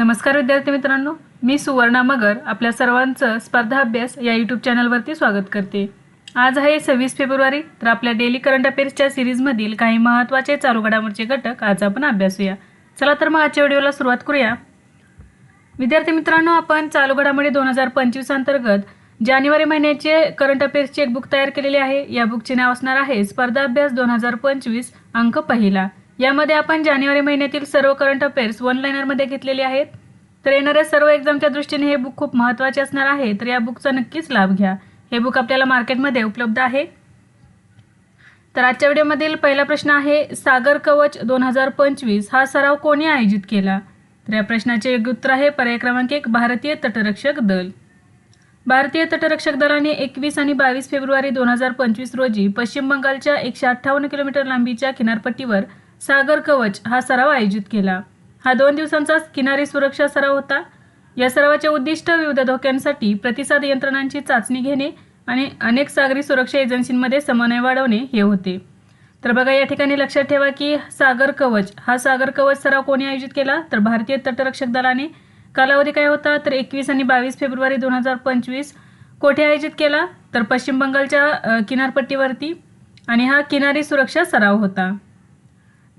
नमस्कार विद्यार्थी मित्रांनो मी सुवर्णा मगर आपल्या सर्वांचं स्पर्धा अभ्यास या यूट्यूब चॅनलवरती स्वागत करते. आज आहे सव्वीस फेब्रुवारी तर आपल्या डेली करंट अफेअर्सच्या सिरीजमधील काही महत्त्वाचे चालू घडामोडचे घटक आज आपण अभ्यासूया चला तर मग आजच्या व्हिडिओला सुरुवात करूया. विद्यार्थी मित्रांनो आपण चालू घडामोडी दोन हजार पंचवीस अंतर्गत जानेवारी महिन्याचे करंट अफेअर्सचे एक बुक तयार केलेली आहे. या बुकचे नाव असणार आहे स्पर्धा अभ्यास दोन हजार पंचवीस अंक पहिला. यामध्ये आपण जानेवारी महिन्यातील सर्व करंट अफेअर्स वन लाईनरमध्ये घेतलेले आहेत. तर येणाऱ्या सर्व एक्झामच्या दृष्टीने हे बुक खूप महत्त्वाचे असणार आहे. तर या बुकचा नक्कीच लाभ घ्या. हे बुक आपल्याला मार्केटमध्ये उपलब्ध आहे. तर आजच्या व्हिडिओमधील पहिला प्रश्न आहे सागर कवच दोन हजार पंचवीस हा सराव कोणी आयोजित केला? तर या प्रश्नाचे योग्य उत्तर आहे पर्याय क्रमांक एक भारतीय तटरक्षक दल. भारतीय तटरक्षक दलाने एकवीस आणि बावीस फेब्रुवारी दोन हजार पंचवीस रोजी पश्चिम बंगालच्या एकशे अठ्ठावन्न किलोमीटर लांबीच्या किनारपट्टीवर सागर कवच हा सराव आयोजित केला. हा दोन दिवसांचा किनारी सुरक्षा सराव होता. या सरावाचे उद्दिष्ट विविध धोक्यांसाठी प्रतिसाद यंत्रणांची चाचणी घेणे आणि अनेक सागरी सुरक्षा एजन्सींमध्ये समन्वय वाढवणे हे होते. तर बघा या ठिकाणी लक्षात ठेवा की सागर कवच हा सागर कवच सराव कोणी आयोजित केला? तर भारतीय तटरक्षक दलाने. कालावधी काय होता? तर एकवीस आणि बावीस फेब्रुवारी दोन हजार पंचवीस. कोठे आयोजित केला? तर पश्चिम बंगालच्या किनारपट्टीवरती. आणि हा किनारी सुरक्षा सराव होता.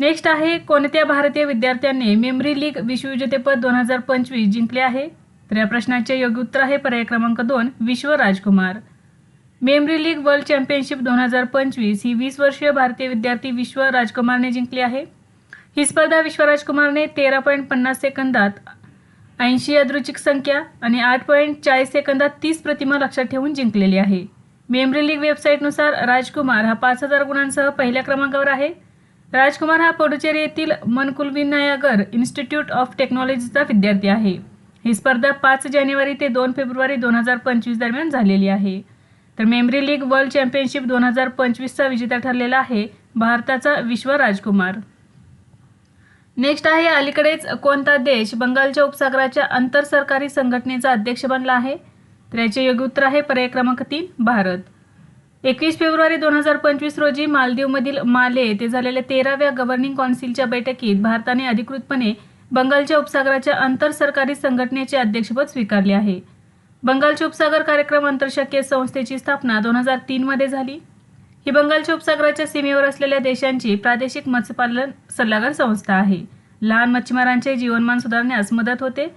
नेक्स्ट आहे कोणत्या भारतीय विद्यार्थ्यांनी मेमरी लीग विश्वविजेतेपद दोन हजार पंचवीस जिंकले आहे? तर या प्रश्नाचे योग्य उत्तर आहे पर्याय क्रमांक दोन Vishwa Rajkumar. Memory league world championship दोन हजार पंचवीस ही वीस वर्षीय भारतीय विद्यार्थी विश्व राजकुमारने जिंकली आहे. ही स्पर्धा विश्व राजकुमारने तेरा पॉईंट पन्नास सेकंदात ऐंशी यादृच्छिक संख्या आणि आठ पॉईंट चाळीस सेकंदात तीस प्रतिमा लक्षात ठेवून जिंकलेली आहे. मेमरी लीग वेबसाईटनुसार राजकुमार हा पाच हजार गुणांसह पहिल्या क्रमांकावर आहे. राजकुमार हा पुडुचेरी येथील मनकुलविनायगर इन्स्टिट्यूट ऑफ टेक्नॉलॉजीचा विद्यार्थी आहे. ही स्पर्धा पाच जानेवारी ते दोन फेब्रुवारी दोन हजार पंचवीस दरम्यान झालेली आहे. तर मेमरी लीग वर्ल्ड चॅम्पियनशिप दोन हजार पंचवीसचा विजेता ठरलेला आहे भारताचा विश्व राजकुमार. नेक्स्ट आहे अलीकडेच कोणता देश बंगालच्या उपसागराच्या आंतर सरकारी संघटनेचा अध्यक्ष बनला आहे? तर याचे योग्य उत्तर आहे पर्याय क्रमांक तीन भारत. एकवीस फेब्रुवारी दोन हजार पंचवीस रोजी मालदीवमधील माले येथे झालेल्या तेराव्या गव्हर्निंग कौन्सिलच्या बैठकीत भारताने अधिकृतपणे बंगालच्या उपसागराच्या आंतर सरकारी संघटनेचे अध्यक्षपद स्वीकारले आहे. बंगालचे उपसागर कार्यक्रम आंतरशाखीय संस्थेची स्थापना दोन हजार तीनमध्ये झाली. ही बंगालच्या उपसागराच्या सीमेवर असलेल्या देशांची प्रादेशिक मत्स्यपालन सल्लागार संस्था आहे. लहान मच्छीमारांचे जीवनमान सुधारण्यास मदत होते.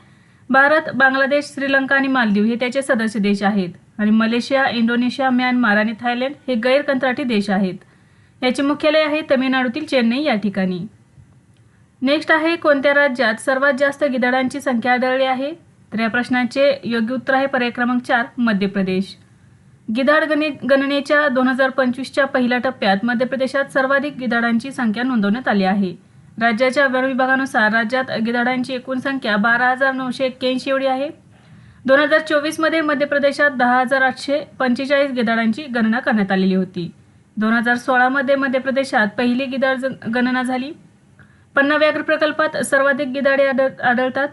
भारत बांगलादेश श्रीलंका आणि मालदीव हे त्याचे सदस्य देश आहेत. आणि मलेशिया इंडोनेशिया म्यानमार आणि थायलंड हे गैरकंत्राटी देश आहेत. याचे मुख्यालय आहे तमिळनाडूतील चेन्नई या ठिकाणी. नेक्स्ट आहे कोणत्या राज्यात सर्वात जास्त गिधाडांची संख्या आढळली आहे? तर या प्रश्नाचे योग्य उत्तर आहे पर्याय क्रमांक चार मध्य प्रदेश. गिधाड गणे गणनेच्या दोन हजार पंचवीसच्या पहिल्या टप्प्यात मध्य प्रदेशात सर्वाधिक गिधाडांची संख्या नोंदवण्यात आली आहे. राज्याच्या वन विभागानुसार राज्यात गिधाडांची एकूण संख्या बारा हजार नऊशे एक्क्याऐंशी एवढी आहे. दोन हजार चोवीसमध्ये मध्य प्रदेशात दहा हजार आठशे पंचेचाळीस गिधाडांची गणना करण्यात आलेली होती. दोन हजार सोळामध्ये मध्य प्रदेशात पहिली गिधाड गणना झाली. पन्ना व्याघ्र प्रकल्पात सर्वाधिक गिधाडे आढळ आढळतात.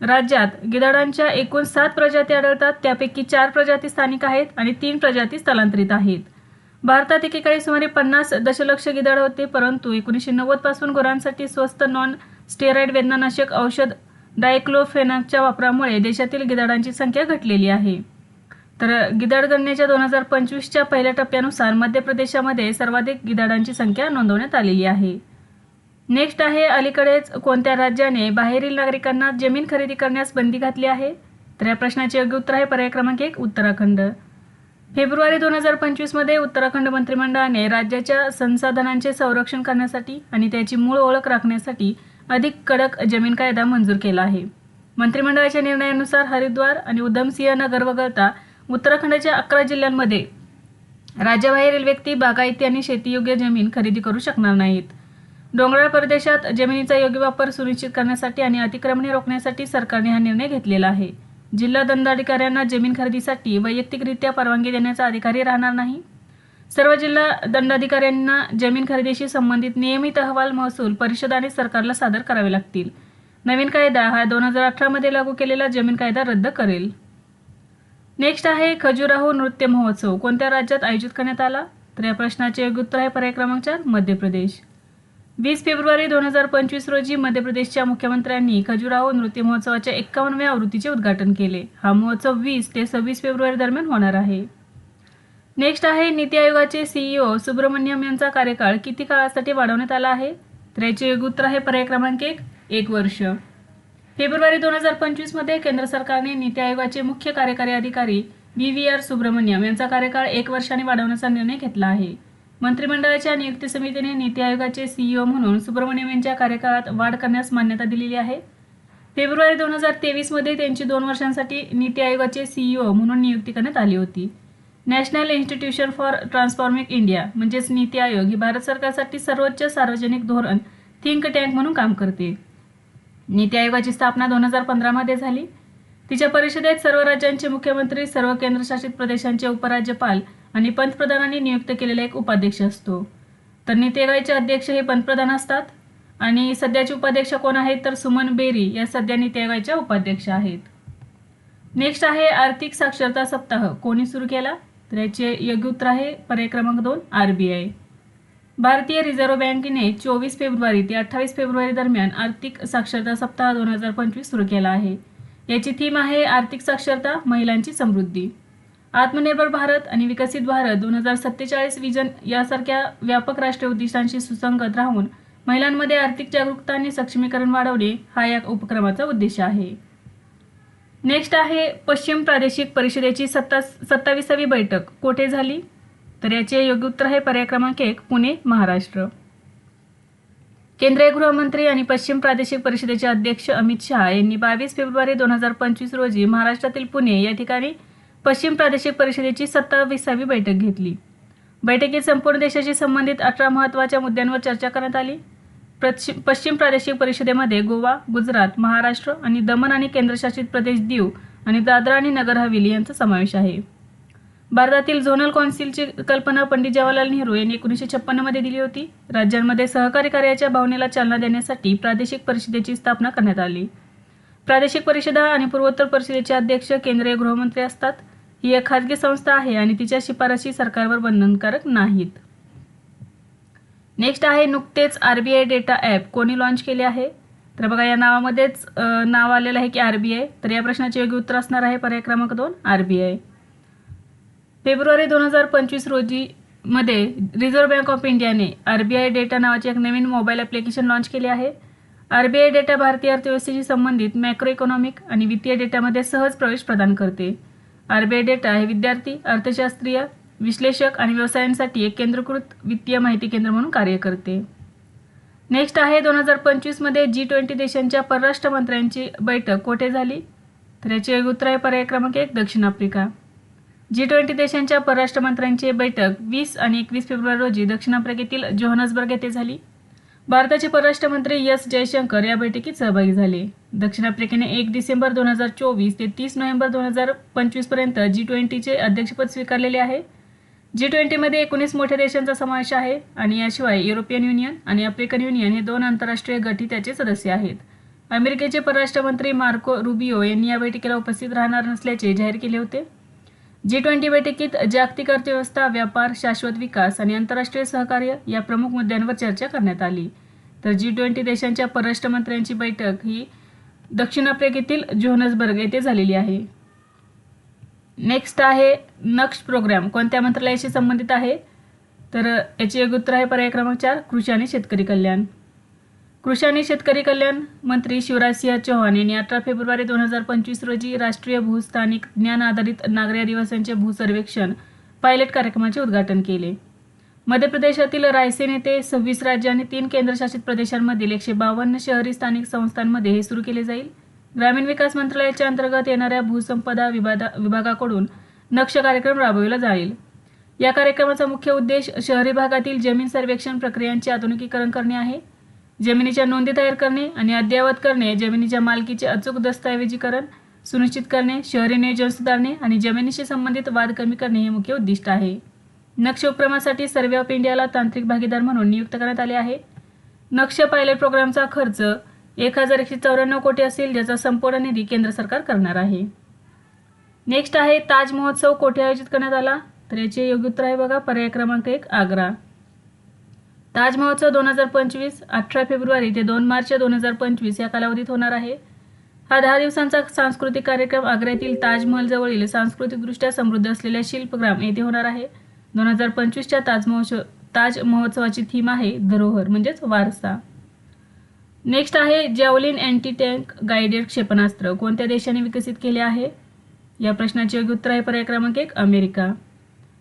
राज्यात गिधाडांच्या एकूण सात प्रजाती आढळतात. त्यापैकी चार प्रजाती स्थानिक आहेत आणि तीन प्रजाती स्थलांतरित आहेत. भारतात एकेकाळी सुमारे पन्नास दशलक्ष गिधाड होते परंतु एकोणीसशे नव्वदपासून गुरांसाठी स्वस्त नॉन स्टेरॉइड वेदनानाशक औषध डायक्लोफेनाकच्या वापरामुळे देशातील गिधाडांची संख्या घटलेली आहे. तर गिधाड गणनेच्या दोन हजार पंचवीसच्या पहिल्या टप्प्यानुसार मध्य प्रदेशामध्ये सर्वाधिक गिधाडांची संख्या नोंदवण्यात आलेली आहे. नेक्स्ट आहे अलीकडेच कोणत्या राज्याने बाहेरील नागरिकांना जमीन खरेदी करण्यास बंदी घातली आहे? तर या प्रश्नाचे योग्य उत्तर आहे पर्याय क्रमांक एक उत्तराखंड. फेब्रुवारी दोन हजार पंचवीसमध्ये उत्तराखंड मंत्रिमंडळाने राज्याच्या संसाधनांचे संरक्षण करण्यासाठी आणि त्याची मूळ ओळख राखण्यासाठी अधिक कडक जमीन कायदा मंजूर केला आहे. मंत्रिमंडळाच्या निर्णयानुसार हरिद्वार आणि उधमसिंह नगर वगळता उत्तराखंडच्या अकरा जिल्ह्यांमध्ये राज्याबाहेरील व्यक्ती बागायती आणि शेतीयोग्य जमीन खरेदी करू शकणार नाहीत. डोंगराळ प्रदेशात जमिनीचा योग्य वापर सुनिश्चित करण्यासाठी आणि अतिक्रमणे रोखण्यासाठी सरकारने हा निर्णय घेतलेला आहे. जिल्हा दंडाधिकाऱ्यांना जमीन खरेदीसाठी वैयक्तिकरित्या परवानगी देण्याचा अधिकारी राहणार नाही. सर्व जिल्हा दंडाधिकाऱ्यांना जमीन खरेदीशी संबंधित नियमित अहवाल महसूल परिषद आणि सरकारला सादर करावे लागतील. नवीन कायदा हा दोन हजार अठरामध्ये लागू केलेला जमीन कायदा रद्द करेल. नेक्स्ट आहे खजुराहो नृत्य महोत्सव. कोणत्या राज्यात आयोजित करण्यात आला? तर या प्रश्नाचे योग्य उत्तर आहे पर्याय क्रमांक चार मध्य प्रदेश. वीस फेब्रुवारी दोन हजार पंचवीस रोजी मध्य प्रदेशच्या मुख्यमंत्र्यांनी खजुराहो नृत्य महोत्सवाच्या एकावन्नव्या आवृत्तीचे उद्घाटन केले. हा महोत्सव वीस ते सव्वीस फेब्रुवारी दरम्यान होणार आहे. नेक्स्ट आहे नीती आयोगाचे सीईओ सुब्रमण्यम यांचा कार्यकाळ किती काळासाठी वाढवण्यात आला आहे? तर याचे योग्य उत्तर आहे पर्याय क्रमांक एक एक वर्ष. फेब्रुवारी दोन हजार पंचवीसमध्ये केंद्र सरकारने नीती आयोगाचे मुख्य कार्यकारी अधिकारी व्ही व्ही आर सुब्रमण्यम यांचा कार्यकाळ एक वर्षाने वाढवण्याचा निर्णय घेतला आहे. मंत्रिमंडळाच्या नियुक्ती समितीने नीती आयोगाचे सीईओ म्हणून सुब्रमण्यम यांच्या कार्यकाळात वाढ करण्यास मान्यता दिलेली आहे. फेब्रुवारी दोन हजार तेवीसमध्ये त्यांची दोन वर्षांसाठी नीती आयोगाचे सीईओ म्हणून नियुक्ती करण्यात आली होती. National institution for transforming India म्हणजेच नीती आयोग ही भारत सरकारसाठी सर्वोच्च सार्वजनिक धोरण थिंक टँक म्हणून काम करते. नीती आयोगाची स्थापना दोन हजार पंधरामध्ये झाली. तिच्या परिषदेत सर्व राज्यांचे मुख्यमंत्री सर्व केंद्रशासित प्रदेशांचे उपराज्यपाल आणि पंतप्रधानांनी नियुक्त केलेला एक उपाध्यक्ष असतो. तर नीती आयोगाचे अध्यक्ष हे पंतप्रधान असतात. आणि सध्याचे उपाध्यक्ष कोण आहेत? तर सुमन बेरी या सध्या नीती आयोगाच्या उपाध्यक्ष आहेत. नेक्स्ट आहे आर्थिक साक्षरता सप्ताह. कोणी सुरू केला? तर याचे योग्य उत्तर आहे पर्याय क्रमांक दोन आर बी आय. भारतीय रिझर्व्ह बँकेने चोवीस फेब्रुवारी ते अठ्ठावीस फेब्रुवारी दरम्यान आर्थिक साक्षरता सप्ताह दोन हजार पंचवीस सुरू केला आहे. याची थीम आहे आर्थिक साक्षरता महिलांची समृद्धी. आत्मनिर्भर भारत आणि विकसित भारत दोन हजार सत्तेचाळीस विजन यासारख्या व्यापक राष्ट्रीय उद्दिष्टांशी सुसंगत राहून महिलांमध्ये आर्थिक जागरूकता आणि सक्षमीकरण वाढवणे हा या उपक्रमाचा उद्देश आहे. नेक्स्ट आहे पश्चिम प्रादेशिक परिषदेची सत्ता सत्तावीसावी बैठक. कोठे झाली? तर याचे योग्य उत्तर आहे पर्याय क्रमांक एक पुणे महाराष्ट्र. केंद्रीय गृहमंत्री आणि पश्चिम प्रादेशिक परिषदेचे अध्यक्ष अमित शहा यांनी बावीस फेब्रुवारी दोन हजार पंचवीस रोजी महाराष्ट्रातील पुणे या ठिकाणी पश्चिम प्रादेशिक परिषदेची सत्तावीसावी बैठक घेतली. बैठकीत संपूर्ण देशाशी संबंधित अठरा महत्त्वाच्या मुद्द्यांवर चर्चा करण्यात आली. पश्चिम पश्चिम प्रादेशिक परिषदेमध्ये गोवा गुजरात महाराष्ट्र आणि दमण आणि केंद्रशासित प्रदेश दीव आणि दादरा आणि नगर हवेली यांचा समावेश आहे. भारतातील झोनल कौन्सिलची कल्पना पंडित जवाहरलाल नेहरू यांनी एकोणीसशे छप्पन्नमध्ये दिली होती. राज्यांमध्ये सहकारी कार्याच्या भावनेला चालना देण्यासाठी प्रादेशिक परिषदेची स्थापना करण्यात आली. प्रादेशिक परिषदा आणि पूर्वोत्तर परिषदेचे अध्यक्ष केंद्रीय गृहमंत्री असतात. ही एक खाजगी संस्था आहे आणि तिच्या शिफारशी सरकारवर बंधनकारक नाहीत. नेक्स्ट आहे नुकतेच R B I data app कोणी लॉन्च केले आहे? तर बघा या नावामध्येच नाव आलेलं आहे की आर बी आय तर या प्रश्नाचे योग्य उत्तर असणार आहे पर्याय क्रमांक दोन आर बी आय फेब्रुवारी दोन हजार पंचवीस रोजी मध्ये रिझर्व्ह बँक ऑफ इंडियाने आर बी आय डेटा नावाचे एक नवीन मोबाईल ॲप्लिकेशन लॉन्च केले आहे. आर बी आय डेटा भारतीय अर्थव्यवस्थेशी संबंधित मॅक्रो इकॉनॉमिक आणि वित्तीय डेटामध्ये सहज प्रवेश प्रदान करते. आर बी आय डेटा हे विद्यार्थी अर्थशास्त्रीय विश्लेषक आणि व्यवसायांसाठी एक केंद्रीकृत वित्तीय माहिती केंद्र म्हणून कार्य करते. नेक्स्ट आहे दोन हजार पंचवीसमध्ये जी ट्वेंटी देशांच्या परराष्ट्र मंत्र्यांची बैठक कोठे झाली? तर याचे उत्तर आहे पर्याय क्रमांक एक दक्षिण आफ्रिका. जी ट्वेंटी देशांच्या परराष्ट्र मंत्र्यांची बैठक वीस आणि एकवीस फेब्रुवारी रोजी दक्षिण आफ्रिकेतील जोहान्सबर्ग येथे झाली. भारताचे परराष्ट्र मंत्री एस जयशंकर या बैठकीत सहभागी झाले. दक्षिण आफ्रिकेने एक डिसेंबर दोन हजार चोवीस ते तीस नोव्हेंबर दोन हजार पंचवीसपर्यंत जी ट्वेंटीचे अध्यक्षपद स्वीकारलेले आहे. जी ट्वेंटीमध्ये एकोणीस मोठ्या देशांचा समावेश आहे आणि याशिवाय युरोपियन युनियन आणि आफ्रिकन युनियन हे दोन आंतरराष्ट्रीय गटही त्याचे सदस्य आहेत. अमेरिकेचे परराष्ट्र मंत्री मार्को रुबिओ यांनी या बैठकीला उपस्थित राहणार नसल्याचे जाहीर केले होते. जी ट्वेंटी बैठकीत जागतिक अर्थव्यवस्था व्यापार शाश्वत विकास आणि आंतरराष्ट्रीय सहकार्य या प्रमुख मुद्द्यांवर चर्चा करण्यात आली. तर जी ट्वेंटी देशांच्या परराष्ट्र मंत्र्यांची बैठक ही दक्षिण आफ्रिकेतील जोहनसबर्ग येथे झालेली आहे. नेक्स्ट आहे नक्ष प्रोग्राम कोणत्या मंत्रालयाशी संबंधित आहे? तर याचे योग्य उत्तर आहे पर्याय क्रमांक चार कृषी आणि शेतकरी कल्याण. कृषी आणि शेतकरी कल्याण मंत्री शिवराज सिंह चौहान यांनी अठरा फेब्रुवारी दोन हजार पंचवीस रोजी राष्ट्रीय भूस्थानिक ज्ञान आधारित नागरी आदिवासींचे भूसर्वेक्षण पायलट कार्यक्रमाचे उद्घाटन केले. मध्य प्रदेशातील रायसेन येथे सव्वीस राज्य आणि तीन केंद्रशासित प्रदेशांमधील एकशे बावन्न शहरी स्थानिक संस्थांमध्ये हे सुरू केले जाईल. ग्रामीण विकास मंत्रालयाच्या अंतर्गत येणाऱ्या भूसंपदा विभागा विभागाकडून नक्ष कार्यक्रम राबविला जाईल. या कार्यक्रमाचा मुख्य उद्देश शहरी भागातील जमीन सर्वेक्षण प्रक्रियांचे आधुनिकीकरण करणे आहे. जमिनीच्या नोंदी तयार करणे आणि अद्ययावत करणे जमिनीच्या मालकीचे अचूक दस्तऐवजीकरण सुनिश्चित करणे शहरी नियोजन सुधारणे आणि जमिनीशी संबंधित वाद कमी करणे हे मुख्य उद्दिष्ट आहे. नक्ष उपक्रमासाठी सर्वे ऑफ इंडियाला तांत्रिक भागीदार म्हणून नियुक्त करण्यात आले आहे. नक्ष पायलट प्रोग्रामचा खर्च एक हजार एकशे चौऱ्याण्णव कोटी असेल ज्याचा संपूर्ण निधी केंद्र सरकार करणार आहे. नेक्स्ट आहे ताज महोत्सव कोठे आयोजित करण्यात आला? तर याचे योग्य उत्तर आहे बघा पर्याय क्रमांक एक आग्रा. ताज महोत्सव दोन हजार पंचवीस अठरा फेब्रुवारी ते दोन मार्च दोन हजार पंचवीस या कालावधीत होणार आहे. हा दहा दिवसांचा सांस्कृतिक कार्यक्रम आग्र्यातील ताजमहलजवळील सांस्कृतिकदृष्ट्या समृद्ध असलेल्या शिल्पग्राम येथे होणार आहे. दोन हजार पंचवीसच्या ताज महोत्सव ताज महोत्सवाची थीम आहे धरोहर म्हणजेच वारसा. नेक्स्ट आहे जेवलिन अँटी टँक गायडेड क्षेपणास्त्र कोणत्या देशाने विकसित केले आहे? या प्रश्नाचे योग्य उत्तर आहे पर्याय क्रमांक एक अमेरिका.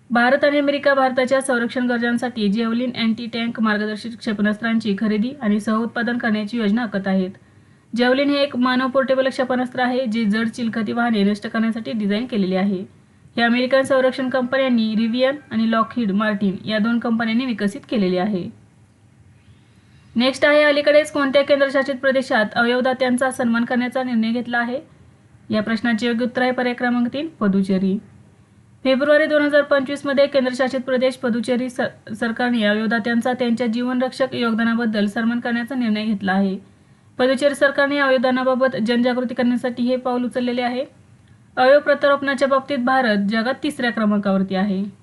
भारत आणि अमेरिका भारताच्या संरक्षण गरजांसाठी जेवलिन अँटी टँक मार्गदर्शित क्षेपणास्त्रांची खरेदी आणि सहउत्पादन करण्याची योजना आखत आहेत. जेवलिन हे एक मानव पोर्टेबल क्षेपणास्त्र आहे जे जड चिलखती वाहने नष्ट करण्यासाठी डिझाईन केलेले आहे. हे अमेरिकन संरक्षण कंपन्यांनी रिव्हियन आणि लॉकहीड मार्टिन या दोन कंपन्यांनी विकसित केलेले आहे. नेक्स्ट आहे अलीकडेच कोणत्या केंद्रशासित प्रदेशात अवयवदात्यांचा सन्मान करण्याचा निर्णय घेतला आहे? या प्रश्नाचे योग्य उत्तर आहे पर्याय क्रमांक तीन पदुचेरी. फेब्रुवारी दोन हजार पंचवीसमध्ये केंद्रशासित प्रदेश पदुचेरी सर सरकारने अवयवदात्यांचा त्यांच्या जीवनरक्षक योगदानाबद्दल सन्मान करण्याचा निर्णय घेतला आहे. पदुचेरी सरकारने अवयवदानाबाबत जनजागृती करण्यासाठी हे पाऊल उचललेले आहे. अवयव प्रत्यारोपणाच्या बाबतीत भारत जगात तिसऱ्या क्रमांकावरती आहे.